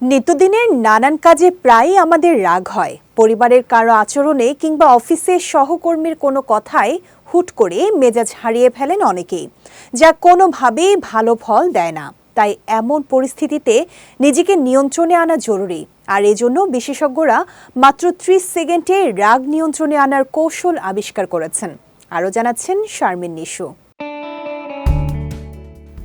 নিত্যদিনের নানান কাজে প্রায়ই আমাদের রাগ হয়। পরিবারের কারও আচরণে কিংবা অফিসের সহকর্মীর কোনো কথায় হুট করে মেজাজ হারিয়ে ফেলেন অনেকেই, যা কোনোভাবেই ভালো ফল দেয় না। তাই এমন পরিস্থিতিতে নিজেকে নিয়ন্ত্রণে আনা জরুরি। আর এজন্য বিশেষজ্ঞরা মাত্র ত্রিশ সেকেন্ডে রাগ নিয়ন্ত্রণে আনার কৌশল আবিষ্কার করেছেন। আরও জানাচ্ছেন শারমিন নিশু।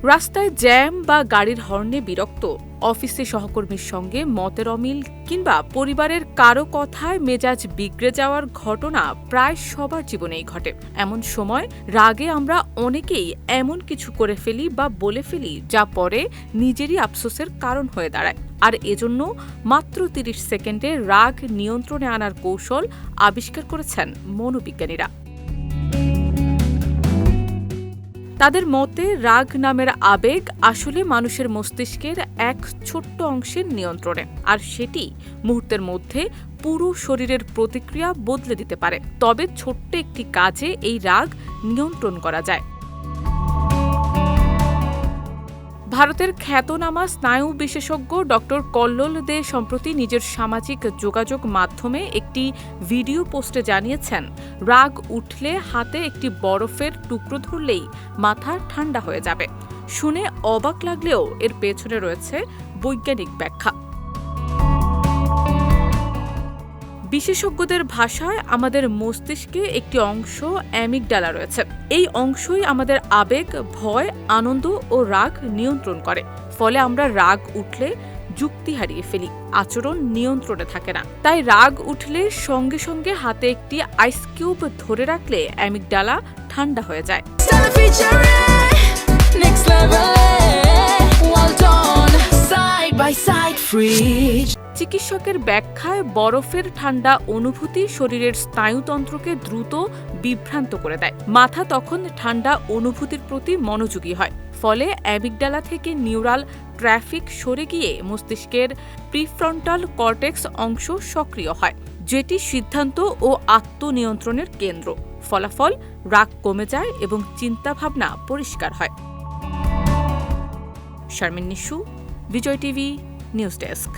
রাস্তায় জ্যাম বা গাড়ির হর্নে বিরক্ত, অফিসে সহকর্মীর সঙ্গে মতের অমিল কিংবা পরিবারের কারও কথায় মেজাজ বিগড়ে যাওয়ার ঘটনা প্রায় সবার জীবনেই ঘটে। এমন সময় রাগে আমরা অনেকেই এমন কিছু করে ফেলি বা বলে ফেলি যা পরে নিজেরই আফসোসের কারণ হয়ে দাঁড়ায়। আর এজন্য মাত্র তিরিশ সেকেন্ডে রাগ নিয়ন্ত্রণে আনার কৌশল আবিষ্কার করেছেন মনোবিজ্ঞানীরা। তাদের মতে রাগ নামের আবেগ আসলে মানুষের মস্তিষ্কের এক ছোট্ট অংশের নিয়ন্ত্রণে, আর সেটি মুহূর্তের মধ্যে পুরো শরীরের প্রতিক্রিয়া বদলে দিতে পারে। তবে ছোট্ট একটি কাজে এই রাগ নিয়ন্ত্রণ করা যায়। ভারতের খ্যাতনামা স্নায়ু বিশেষজ্ঞ ডক্টর কল্লোল দে সম্প্রতি নিজের সামাজিক যোগাযোগ মাধ্যমে একটি ভিডিও পোস্টে জানিয়েছেন, রাগ উঠলে হাতে একটি বরফের টুকরো ধরলেই মাথা ঠান্ডা হয়ে যাবে। শুনে অবাক লাগলেও এর পেছনে রয়েছে বৈজ্ঞানিক ব্যাখ্যা। বিশেষজ্ঞদের ভাষায় আমাদের মস্তিষ্কে একটি অংশ অ্যামিগডালা রয়েছে এই অংশই আমাদের আবেগ ভয় আনন্দ ও রাগ নিয়ন্ত্রণ করে ফলে আমরা রাগ উঠলে যুক্তি হারিয়ে ফেলি আচরণ নিয়ন্ত্রণে থাকে না তাই রাগ উঠলে সঙ্গে সঙ্গে হাতে একটি আইস কিউব ধরে রাখলে অ্যামিগডালা ঠান্ডা হয়ে যায় next level. Well done, side by side. চিকিৎসকের ব্যাখ্যায় বরফের ঠান্ডা অনুভূতি শরীরের স্নায়ুতন্ত্রকে দ্রুত বিভ্রান্ত করে দেয়। মাথা তখন ঠান্ডা অনুভূতির প্রতি মনোযোগী হয়। ফলে অ্যাবিগডালা থেকে নিউরাল ট্র্যাফিক সরে গিয়ে মস্তিষ্কের প্রিফ্রন্টাল কর্টেক্স অংশ সক্রিয় হয়, যেটি সিদ্ধান্ত ও আত্মনিয়ন্ত্রণের কেন্দ্র। ফলাফল রাগ কমে যায় এবং চিন্তাভাবনা পরিষ্কার হয়। Sharmin Nishu, Bijoy TV, news desk.